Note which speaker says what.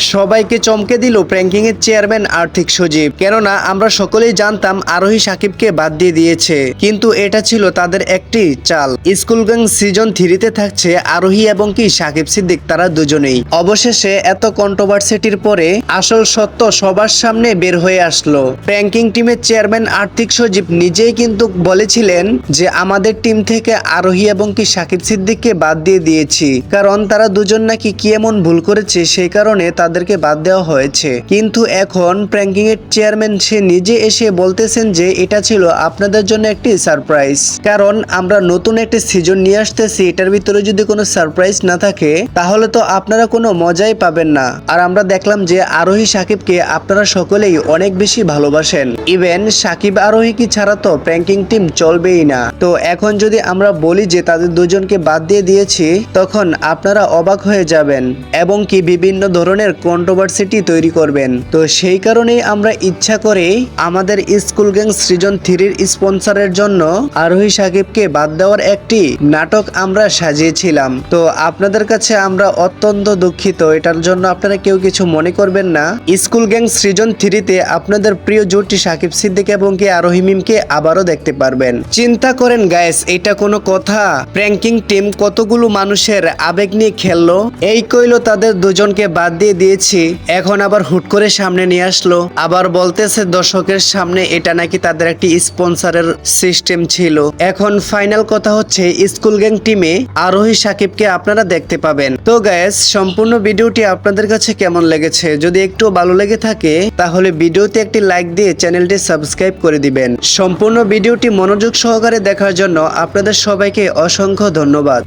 Speaker 1: সবাইকে চমকে দিল প্র্যাঙ্কিং এর চেয়ারম্যান আর্থিক সজীব। কেননা, আমরা সকলেই জানতাম আরোহী সাকিবকে বাদ দিয়ে দিয়েছে। কিন্তু এটা ছিল তাদের একটি চাল। স্কুল গ্যাং সিজন থ্রিতে থাকছে আরোহী এবং কি সাকিব সিদ্দিক, তারা দুজনেই। অবশেষে এত কন্ট্রোভার্সিটির পরে আসল সত্য সবার সামনে বের হয়ে আসলো। প্র্যাঙ্কিং টিমের চেয়ারম্যান আর্থিক সজীব নিজেই কিন্তু বলেছিলেন যে, আমাদের টিম থেকে আরোহী এবং কি সাকিব সিদ্দিককে বাদ দিয়ে দিয়েছি। কারণ তারা দুজন নাকি কি এমন ভুল করেছে, সেই কারণে তাদেরকে বাদ দেওয়া হয়েছে। কিন্তু এখন প্র্যাঙ্কিং এর চেয়ারম্যান সে নিজে এসে বলতেছেন যে এটা ছিল আপনাদের জন্য একটি সারপ্রাইজ। কারণ আমরা নতুন একটি সিজন নিয়ে আসতেছি, এটার ভিতরে যদি কোনো সারপ্রাইজ না থাকে, তাহলে তো আপনারা কোনো মজাই পাবেন না। আর আমরা দেখলাম যে আরোহী সাকিবকে আপনারা সকলেই অনেক বেশি ভালোবাসেন। ইভেন সাকিব আরোহী কি ছাড়া তো প্র্যাঙ্কিং টিম চলবেই না। তো এখন যদি আমরা বলি যে তাদের দুজনকে বাদ দিয়ে দিয়েছি, তখন আপনারা অবাক হয়ে যাবেন। এবং কি বিভিন্ন ধরনের কন্ট্রোভার্সিটি তৈরি করবেন। তো সেই কারণেই আমরা ইচ্ছা করে আমাদের স্কুল গ্যাং সৃজন থ্রির স্পন্সরের জন্য আরোহী সাকিবকে বাদ দেওয়ার একটি নাটক আমরা সাজিয়েছিলাম। তো আপনাদের কাছে আমরা অত্যন্ত দুঃখিত, এটার জন্য আপনারা কেউ কিছু মনে করবেন না। স্কুল গ্যাং সৃজন থ্রিতে আপনাদের প্রিয় জুটি সাকিব সিদ্দিক এবং কি আরোহী মিমকে আবারও দেখতে পারবেন। চিন্তা করেন গাইস এটা কোনো কথা? প্র্যাঙ্কিং টিম কতগুলো মানুষের আবেগ নিয়ে খেললো? এই কইল তাদের দুজনকে বাদ দিয়ে দিয়ে দিয়েছি। এখন আবার হুট করে সামনে নিয়ে আসলো। আবার বলতেছে দর্শকের সামনে এটা নাকি তাদের একটি স্পন্সরের সিস্টেম ছিল। এখন ফাইনাল কথা হচ্ছে, স্কুল গ্যাং টিমে আরোহী সাকিবকে আপনারা দেখতে পাবেন। তো গ্যাস সম্পূর্ণ ভিডিওটি আপনাদের কাছে কেমন লেগেছে? যদি একটু ভালো লেগে থাকে, তাহলে ভিডিওতে একটি লাইক দিয়ে চ্যানেলটি সাবস্ক্রাইব করে দিবেন। সম্পূর্ণ ভিডিওটি মনোযোগ সহকারে দেখার জন্য আপনাদের সবাইকে অসংখ্য ধন্যবাদ।